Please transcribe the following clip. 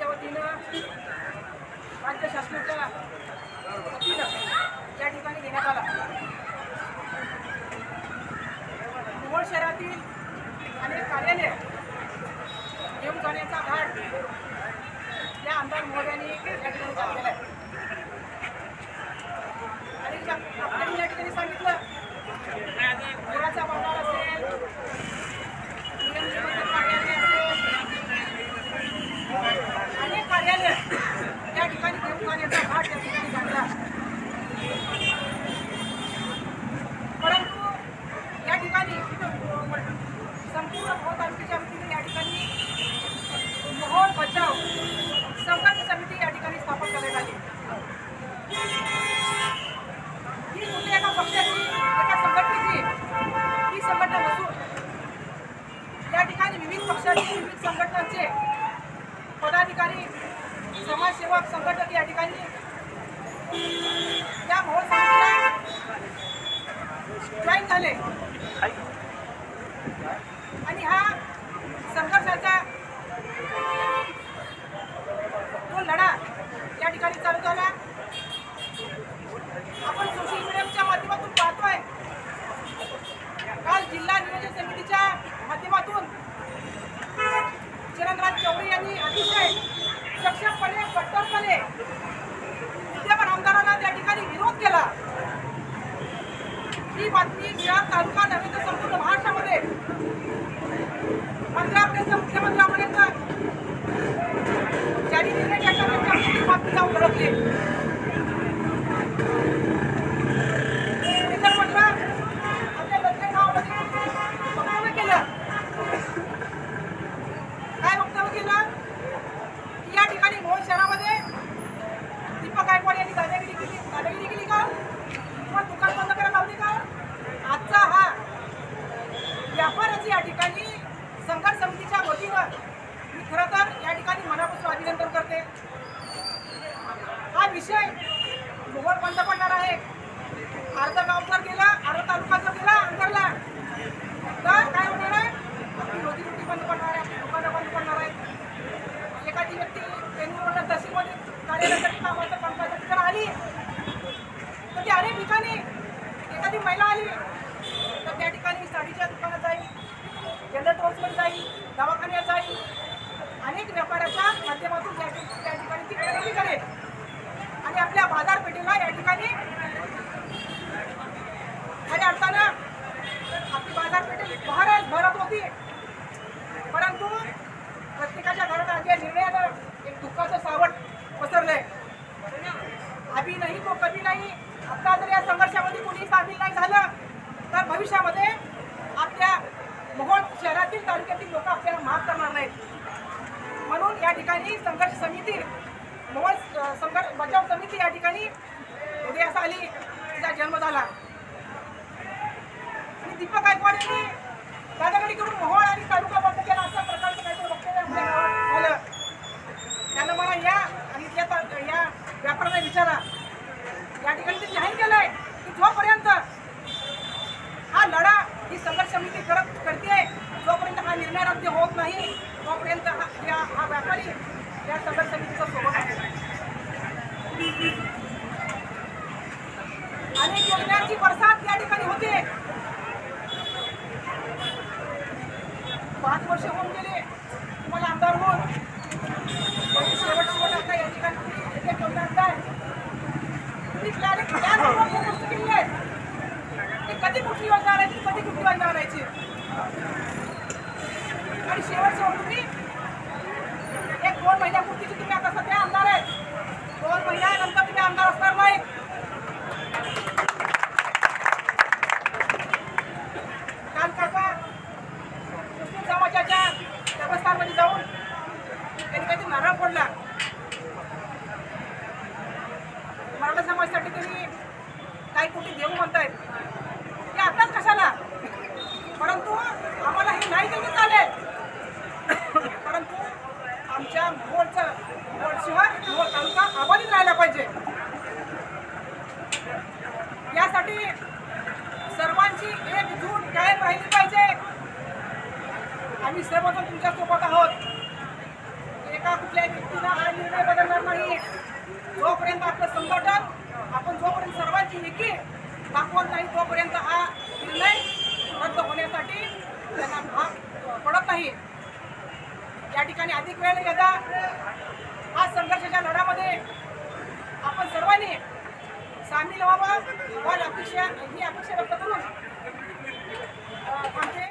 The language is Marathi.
संघटनेच्या वतीनं राज्य शासनाच्या वतीनं या ठिकाणी घेण्यात आला. भुवळ शहरातील परंतु या ठिकाणी संपूर्ण मोहोळ तालुक्याच्या वतीने या ठिकाणी मोहोळ बचाव संघर्ष समिती या ठिकाणी स्थापन करण्यात आली. ही कुठल्या एका पक्षाची एका संघटनेची ही संघटना नसून या ठिकाणी विविध पक्षाचे विविध संघटनांचे पदाधिकारी समाजसेवक संघटक या ठिकाणी. या महोत्सवाला जॉईन झाले आणि हा संघर्षाचा तो लढा या ठिकाणी चालू झाला आपण सोशल मीडियाच्या माध्यमातून पाहतोय काल जिल्हा नियोजन समितीच्या माध्यमातून चिरंतराज चौरे यांनी अतिशय सक्षमपणे कट्टरपणे विद्यमान आमदारांना त्या ठिकाणी विरोध केला. ही बातमी या तालुका नव्हे तर संपूर्ण महाराष्ट्रामध्ये मंत्र्यापर्यंत मुख्यमंत्र्यापर्यंत ज्यांनी निर्णय घेतला त्यांच्या मोठी बातमी जाऊन धडकली इतर म्हटलं आपल्या प्रत्येक गावामध्ये वक्तव्य केलं काय वक्तव्य केलं की या ठिकाणी मोहोळ शहरामध्ये दीपक गायकवाड यांनी दादागिरी केली दादागिरी केली का किंवा दुकान बंद करायला लावली का आजचा हा व्यापाराची या ठिकाणी संघर्ष समितीच्या मी खरं तर या ठिकाणी मनापासून अभिनंदन करते. हा विषय मोहोळ बंद पडणार आहे. अर्धा गाव जर गेला अर्ध तालुका जर गेला अंतरला तर काय होणार आहे? आपली रोजीरोटी बंद पडणार आहे आपली दुकानं बंद पडणार आहे एखादी व्यक्ती बेंगळूरला तहसीलमध्ये कार्यालयासाठी कामाचं पंचायत जर आली तर ती अनेक ठिकाणी एखादी महिला आली तर त्या ठिकाणी साडीच्या दुकानात अनेक माध्यमातून त्या ठिकाणी ती खरेदी करेल. आणि आपल्या बाजारपेठेला या ठिकाणी खऱ्या अर्थानं आपली बाजारपेठ भरत भरत होती. परंतु प्रत्येकाच्या घरात आज या निर्णयानं एक दुःखाचं सावट पसरलंय. अभी नाही तो कधी नाही आता जर या संघर्षामध्ये कोणी सामील नाही झालं तर भविष्यामध्ये आपल्या मोहोळ शहरातील तालुक्यातील लोक आपल्याला माफ करणार नाहीत. म्हणून या ठिकाणी संघर्ष समिती मोहोळ संघर्ष बचाव समिती या ठिकाणी उदयास आली. तिचा जन्म झाला. आणि दीपक गायकवाड यांनी दादागिरी करून मोहोळ आणि तालुका बंद केला अशा प्रकारचं काहीतरी वक्तव्य झालं मला या आणि इथल्या या व्यापाऱ्यांना विचारा या ठिकाणी ते जाहीर केलंय की जोपर्यंत हा लढा ही संघर्ष समिती करत करते जोपर्यंत हा निर्णय रद्द होत नाही तोपर्यंत हा या हा व्यापारी या संघर्ष समितीचा सोबत आहे अनेक योजनांची बरसात या ठिकाणी होते पाच वर्ष होऊन गेले तुम्हाला आमदार होऊन पण शेवट शेवट आता या ठिकाणी तुम्ही एक एक योजना आणताय तुम्ही गोष्टी केली आहेत कधी कुठली योजना आणायची कधी कुठली योजना आणायची आणि शेवट देऊ म्हणतायत ते आताच कशाला? परंतु आम्हाला हे नाही दिलं चालेल परंतु आमच्या मोहोळचं मोहोळ शहर मोहोळ तालुका नाही तोपर्यंत हा निर्णय रद्द होण्यासाठी त्यांना भाग पडत नाही. या ठिकाणी अधिक वेळ घेता हा संघर्षाच्या लढ्यामध्ये आपण सर्वांनी सामील व्हावा अपेक्षा ही अपेक्षा व्यक्त करून आमचे